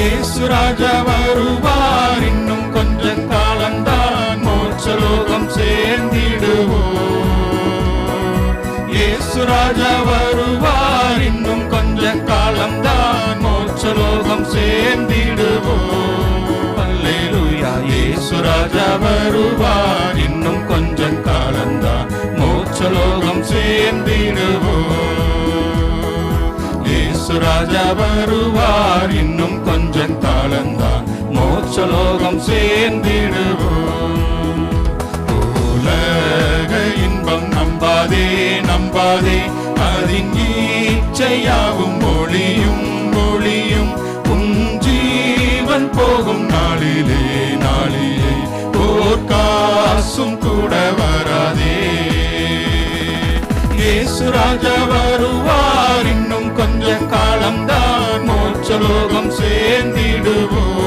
இயேசு ராஜா வருவார் இன்னும் கொஞ்ச காலம்தான் மோட்சலோகம் சேர்ந்திடுவோம். இயேசு ராஜா வருவார் இன்னும் கொஞ்ச காலம்தான் மோட்சலோகம் சேர்ந்திடுவோம். அல்லேலூயா இயேசு ராஜா வருவார் இயேசு ராஜா வருவார். இன்னும் கொஞ்ச காலம்தான் மோட்சலோகம் சேர்ந்திடுவோம். உலக இன்பம் நம்பாதே நம்பாதே. அதின் ஈச்சையாவும் ஒளியும் ஒளியும். உன் ஜீவன் போகும் நாளிலே நாளிலே. ஓர் காசும் கூட வராதே. இயேசு ராஜா வருவார். இன்னும் கொஞ்ச காலம்தான் மோட்சலோகம் சேர்ந்திடுவோம்.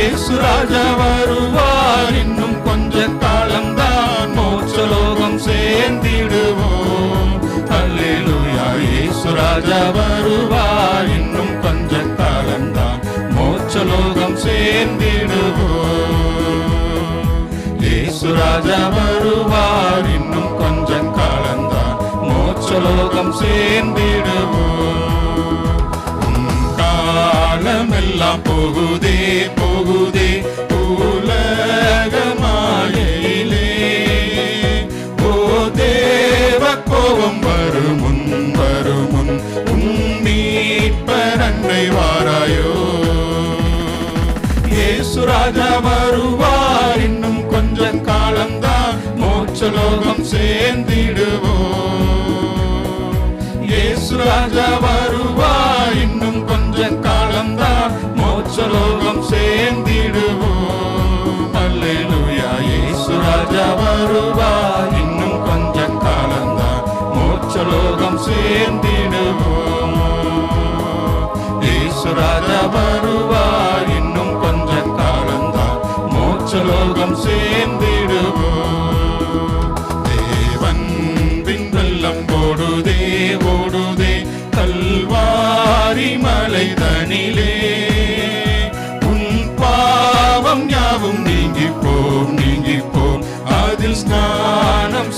ஏசு ராஜா வருவார் இன்னும் கொஞ்ச காலம்தான் மோட்சலோகம் சேர்ந்திடுவோம். அல்லேலூயா ஏசு ராஜா வருவார் இன்னும் கொஞ்ச காலம்தான் மோட்சலோகம் சேர்ந்திடுவோம். ஏசு ராஜா வருவார் இன்னும் மோட்சலோகம் சேர்ந்திடுவோம். உன் காலமெல்லாம் போகுதே போகுதே உலகமாயிலே ஓ தேவ கோபம் வருமுன் வருமுன். உன் மீட்பர் அன்னை வாராயோ. இயேசு ராஜா வருவார். இன்னும் கொஞ்சம் காலம்தான். மோட்சலோகம் சேர்ந்திடுவோம். இயேசு ராஜா வருவா. இன்னும் கொஞ்சம் காலம்தான் மோட்சலோகம் சேர்ந்திடுவோம். அல்லேலூயா இயேசு ராஜா வருவா. இன்னும் கொஞ்சம் காலம்தான் மோட்சலோகம் சேர்ந்திடுவோம். இயேசு ராஜா வருவா. இன்னும் கொஞ்சம் காலம்தான் மோட்சலோகம் சேர்ந்திடுவோம்.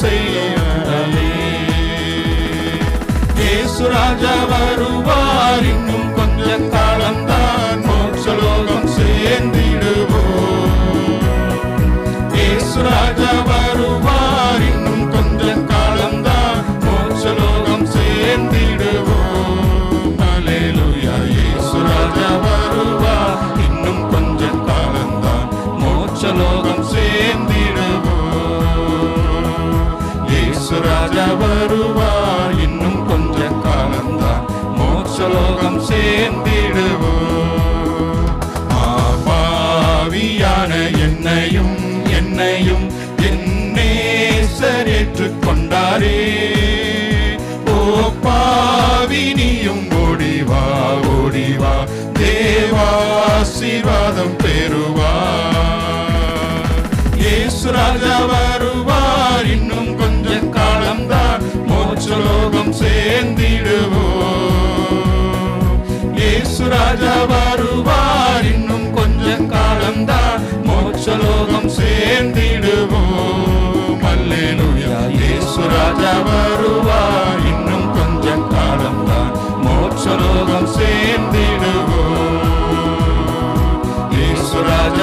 ஸ்நானம் இயேசு ராஜா வருவார் இன்னும் இயேசு ராஜா வருவார். இன்னும் கொஞ்ச காலம்தான் மோட்சலோகம் சேர்ந்திடுவோம். பாவியான என்னையும் என்னையும் என்னேசர் ஏற்றுக்கொண்டாரே ஓ பாவினியும் ஓடிவா ஓடிவா தேவாசிவாதம் பெறுவா இயேசு ராஜா வருவார். சேர்ந்திடுவோம். இயேசு ராஜா வருவார் இன்னும் கொஞ்சம் காலம்தான். மோட்சலோகம் சேர்ந்திடுவோம். அல்லேலுயா. இயேசு ராஜா வருவார் இன்னும் கொஞ்சம் காலம்தான். மோட்சலோகம் சேர்ந்திடுவோம். இயேசு ராஜா